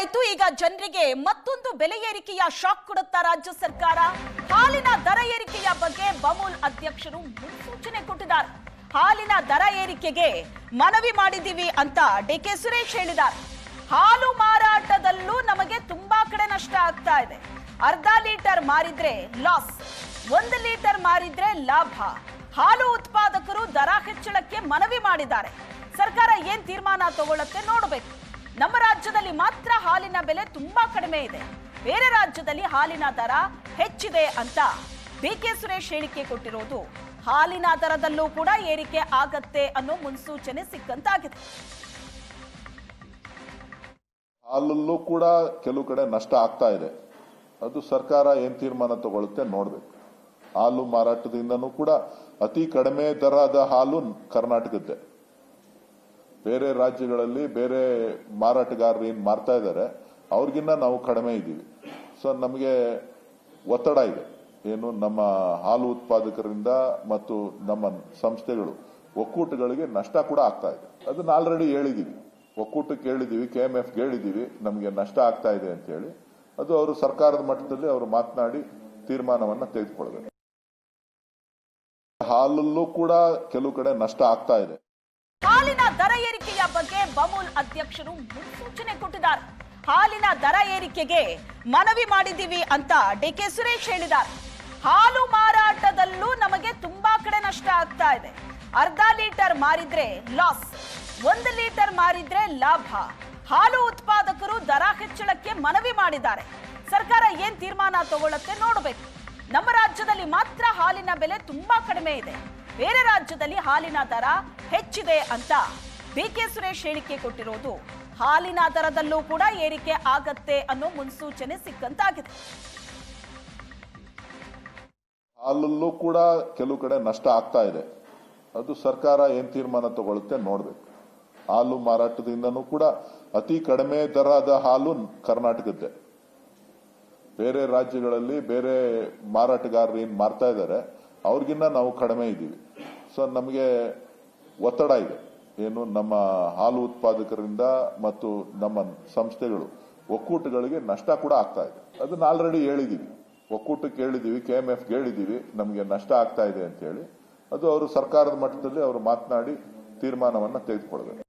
ಆಯ್ತು ಈಗ ಜನರಿಗೆ ಮತ್ತೊಂದು ಬೆಲೆ ಏರಿಕೆಯ ಶಾಕ್ ಕೊಡುತ್ತಾ ರಾಜ್ಯ ಸರ್ಕಾರ. ಹಾಲಿನ ದರ ಏರಿಕೆಯ ಬಗ್ಗೆ ಬಮೂಲ್ ಅಧ್ಯಕ್ಷರು ಮುನ್ಸೂಚನೆ ಕೊಟ್ಟಿದ್ದಾರೆ. ಹಾಲಿನ ದರ ಏರಿಕೆಗೆ ಮನವಿ ಮಾಡಿದ್ದೀವಿ ಅಂತ ಡಿ ಕೆ ಸುರೇಶ್ ಹೇಳಿದ್ದಾರೆ. ಹಾಲು ಮಾರಾಟದಲ್ಲೂ ನಮಗೆ ತುಂಬಾ ಕಡೆ ನಷ್ಟ ಆಗ್ತಾ ಇದೆ. ಅರ್ಧ ಲೀಟರ್ ಮಾರಿದ್ರೆ ಲಾಸ್, ಒಂದು ಲೀಟರ್ ಮಾರಿದ್ರೆ ಲಾಭ. ಹಾಲು ಉತ್ಪಾದಕರು ದರ ಹೆಚ್ಚಳಕ್ಕೆ ಮನವಿ ಮಾಡಿದ್ದಾರೆ. ಸರ್ಕಾರ ಏನ್ ತೀರ್ಮಾನ ತಗೊಳ್ಳುತ್ತೆ ನೋಡಬೇಕು. ರಾಜ್ಯದಲ್ಲಿ ಮಾತ್ರ ಹಾಲಿನ ಬೆಲೆ ತುಂಬಾ ಕಡಿಮೆ ಇದೆ. ಬೇರೆ ರಾಜ್ಯದಲ್ಲಿ ಹಾಲಿನ ದರ ಹೆಚ್ಚಿದೆ ಅಂತ ಬಿ ಕೆ ಸುರೇಶ್ ಹೇಳಿಕೆ ಕೊಟ್ಟಿರೋದು ಹಾಲಿನ ದರದಲ್ಲೂ ಕೂಡ ಏರಿಕೆ ಆಗತ್ತೆ ಅನ್ನೋ ಮುನ್ಸೂಚನೆ ಸಿಕ್ಕಂತಾಗಿದೆ. ಹಾಲಲ್ಲೂ ಕೂಡ ಕೆಲವು ಕಡೆ ನಷ್ಟ ಆಗ್ತಾ ಇದೆ. ಅದು ಸರ್ಕಾರ ಏನ್ ತೀರ್ಮಾನ ತಗೊಳುತ್ತೆ ನೋಡ್ಬೇಕು. ಹಾಲು ಮಾರಾಟದಿಂದನೂ ಕೂಡ ಅತಿ ಕಡಿಮೆ ದರದ ಹಾಲು ಕರ್ನಾಟಕದ್ದೇ. ಬೇರೆ ರಾಜ್ಯಗಳಲ್ಲಿ ಬೇರೆ ಮಾರಾಟಗಾರರು ಏನು ಮಾರ್ತಾ ಇದ್ದಾರೆ, ಅವ್ರಿಗಿನ್ನ ನಾವು ಕಡಿಮೆ ಇದ್ದೀವಿ. ಸೊ ನಮಗೆ ಒತ್ತಡ ಇದೆ. ಏನು, ನಮ್ಮ ಹಾಲು ಉತ್ಪಾದಕರಿಂದ ಮತ್ತು ನಮ್ಮ ಸಂಸ್ಥೆಗಳು ಒಕ್ಕೂಟಗಳಿಗೆ ನಷ್ಟ ಕೂಡ ಆಗ್ತಾ ಇದೆ. ಅದನ್ನ ಆಲ್ರೆಡಿ ಹೇಳಿದೀವಿ. ಒಕ್ಕೂಟಕ್ಕೆ ಹೇಳಿದೀವಿ ಕೆ ಎಂ ಎಫ್ ಹೇಳಿದೀವಿ ನಮಗೆ ನಷ್ಟ ಆಗ್ತಾ ಇದೆ ಅಂತ ಹೇಳಿ. ಅದು ಅವರು ಸರ್ಕಾರದ ಮಟ್ಟದಲ್ಲಿ ಅವರು ಮಾತನಾಡಿ ತೀರ್ಮಾನವನ್ನ ತೆಗೆದುಕೊಳ್ಬೇಕು ಹಾಲಲ್ಲೂ ಕೂಡ ಕೆಲವು ಕಡೆ ನಷ್ಟ ಆಗ್ತಾ ಇದೆ. ದರ ಏರಿಕೆಯ ಬಗ್ಗೆ ಬಮೂಲ್ ಅಧ್ಯಕ್ಷರು ಮುನ್ಸೂಚನೆ ಕೊಟ್ಟಿದ್ದಾರೆ. ಹಾಲಿನ ದರ ಏರಿಕೆಗೆ ಮನವಿ ಮಾಡಿದ್ದೀವಿ ಅಂತ ಡಿ ಕೆ ಸುರೇಶ್ ಹೇಳಿದ್ದಾರೆ. ಹಾಲು ಮಾರಾಟದಲ್ಲೂ ನಮಗೆ ತುಂಬಾ ಕಡೆ ನಷ್ಟ ಆಗ್ತಾ ಇದೆ. ಅರ್ಧ ಲೀಟರ್ ಮಾರಿದ್ರೆ ಲಾಸ್, ಒಂದು ಲೀಟರ್ ಮಾರಿದ್ರೆ ಲಾಭ. ಹಾಲು ಉತ್ಪಾದಕರು ದರ ಹೆಚ್ಚಳಕ್ಕೆ ಮನವಿ ಮಾಡಿದ್ದಾರೆ. ಸರ್ಕಾರ ಏನ್ ತೀರ್ಮಾನ ತಗೊಳ್ಳುತ್ತೆ ನೋಡಬೇಕು. ನಮ್ಮ ರಾಜ್ಯದಲ್ಲಿ ಮಾತ್ರ ಹಾಲಿನ ಬೆಲೆ ತುಂಬಾ ಕಡಿಮೆ ಇದೆ. ಬೇರೆ ರಾಜ್ಯದಲ್ಲಿ ಹಾಲಿನ ದರ ಹೆಚ್ಚಿದೆ ಅಂತ ಕೆ ಸುರೇಶ್ ಹೇಳಿಕೆ ಕೊಟ್ಟಿರೋದು ಹಾಲಿನ ದರದಲ್ಲೂ ಕೂಡ ಏರಿಕೆ ಆಗತ್ತೆ ಅನ್ನೋ ಮುನ್ಸೂಚನೆ ಸಿಕ್ಕಂತಾಗಿದೆ. ಹಾಲಲ್ಲೂ ಕೂಡ ಕೆಲವು ಕಡೆ ನಷ್ಟ ಆಗ್ತಾ ಇದೆ. ಅದು ಸರ್ಕಾರ ಏನ್ ತೀರ್ಮಾನ ತಗೊಳುತ್ತೆ ನೋಡ್ಬೇಕು. ಹಾಲು ಮಾರಾಟದಿಂದನೂ ಕೂಡ ಅತಿ ಕಡಿಮೆ ದರದ ಹಾಲು ಕರ್ನಾಟಕದ್ದೇ. ಬೇರೆ ರಾಜ್ಯಗಳಲ್ಲಿ ಬೇರೆ ಮಾರಾಟಗಾರರು ಏನ್ ಮಾರ್ತಾ ಇದ್ದಾರೆ, ಅವ್ರಿಗಿನ್ನ ನಾವು ಕಡಿಮೆ ಇದ್ದೀವಿ. ಸೊ ನಮಗೆ ಒತ್ತಡ ಇದೆ. ಏನು ನಮ್ಮ ಹಾಲು ಉತ್ಪಾದಕರಿಂದ ಮತ್ತು ನಮ್ಮ ಸಂಸ್ಥೆಗಳು ಒಕ್ಕೂಟಗಳಿಗೆ ನಷ್ಟ ಕೂಡ ಆಗ್ತಾ ಇದೆ. ಅದನ್ನ ಆಲ್ರೆಡಿ ಹೇಳಿದೀವಿ. ಒಕ್ಕೂಟಕ್ಕೆ ಹೇಳಿದೀವಿ ಕೆ ಎಂ ಎಫ್ ಹೇಳಿದೀವಿ, ನಮಗೆ ನಷ್ಟ ಆಗ್ತಾ ಇದೆ ಅಂತ ಹೇಳಿ. ಅದು ಅವರು ಸರ್ಕಾರದ ಮಟ್ಟದಲ್ಲಿ ಅವರು ಮಾತನಾಡಿ ತೀರ್ಮಾನವನ್ನ ತೆಗೆದುಕೊಳ್ಬೇಕು.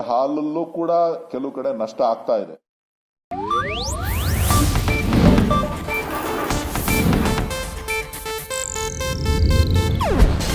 ಹಾಲಲ್ಲೂ ಕೂಡ ಕೆಲವು ಕಡೆ ನಷ್ಟ ಆಗ್ತಾ ಇದೆ.